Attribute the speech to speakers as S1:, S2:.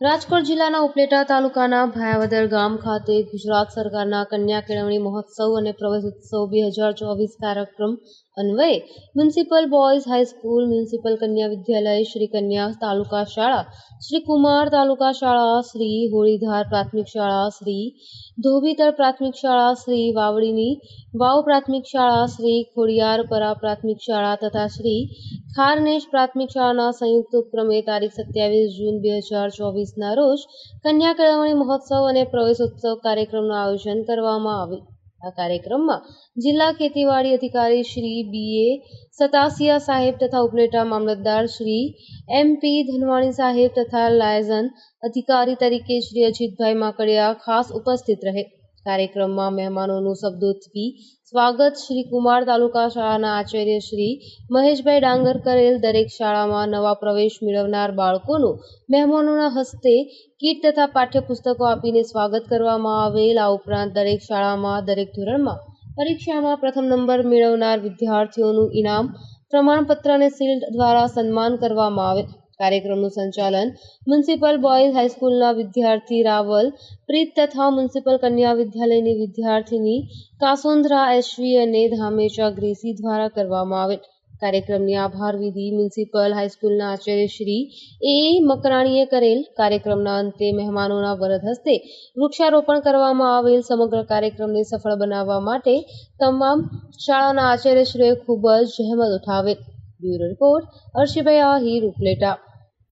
S1: રાજકોટ જિલ્લાના ઉપલેટા તાલુકાના ભાયાવદર ગામ ખાતે ગુજરાત સરકારના કન્યા કેળવણી મહોત્સવ અને પ્રવેશોત્સવ બે હજાર ચોવીસ કાર્યક્રમ અન્વયે મ્યુનિસિપલ બોયઝ હાઈસ્કૂલ મ્યુનિસિપલ કન્યા વિદ્યાલય, શ્રી કન્યા તાલુકા શાળા, શ્રી કુમાર તાલુકા શાળા, શ્રી હોળીધાર પ્રાથમિક શાળા, શ્રી ધોબીતળ પ્રાથમિક શાળા, શ્રી વાવડીની વાવ પ્રાથમિક શાળા, શ્રી ખોડિયારપરા પ્રાથમિક શાળા તથા શ્રી ખારનેશ પ્રાથમિક શાળાના સંયુક્ત ઉપક્રમે તારીખ સત્યાવીસ જૂન બે હજાર ચોવીસના રોજ કન્યા કેળવણી મહોત્સવ અને પ્રવેશોત્સવ કાર્યક્રમનું આયોજન કરવામાં આવ્યું. આ કાર્યક્રમમાં જિલ્લા ખેતીવાડી અધિકારી શ્રી બી એ સતાસિયા સાહેબ તથા ઉપલેટા મામલતદાર શ્રી એમ પી ધનવાણી સાહેબ તથા લાયઝન અધિકારી તરીકે શ્રી અજીતભાઈ માકડિયા ખાસ ઉપસ્થિત રહે. કાર્યક્રમમાં મહેમાનોનું શબ્દોથી સ્વાગત. શ્રી કુમાર તાલુકા શાળાના આચાર્ય શ્રી મહેશભાઈ ડાંગર કરેલ દરેક શાળામાં નવા પ્રવેશ મેળવનાર બાળકોનું મહેમાનોના હસ્તે કીટ તથા પાઠ્યપુસ્તકો આપીને સ્વાગત કરવામાં આવેલ. આ ઉપરાંત દરેક શાળામાં દરેક ધોરણમાં પરીક્ષામાં પ્રથમ નંબર મેળવનાર વિદ્યાર્થીઓનું ઇનામ પ્રમાણપત્ર અને શિલ્ડ દ્વારા સન્માન કરવામાં આવેલ કાર્યક્રમનું સંચાલન મ્યુનિસિપલ બોયઝ હાઈસ્કૂલના વિદ્યાર્થી રાવલ, પ્રીત તથા મ્યુનિસિપલ કન્યા વિદ્યાલયની વિદ્યાર્થીની કાસોન્દ્રા એશવી અને ધામેચા ગ્રેસી દ્વારા કરવામાં આવેલ. કાર્યક્રમની આભાર વિધિ મ્યુનિસિપલ હાઈસ્કૂલના આચાર્ય શ્રી એ. મકરાણીએ કરેલ. કાર્યક્રમના અંતે મહેમાનોના વરદ હસ્તે વૃક્ષારોપણ કરવામાં આવેલ. સમગ્ર કાર્યક્રમને સફળ બનાવવા માટે તમામ શાળાના આચાર્યશ્રીઓએ ખૂબ જ જહેમત ઉઠાવેલ. બ્યુરો રિપોર્ટ અર્શિભાઈ આહિર ઉપલેટા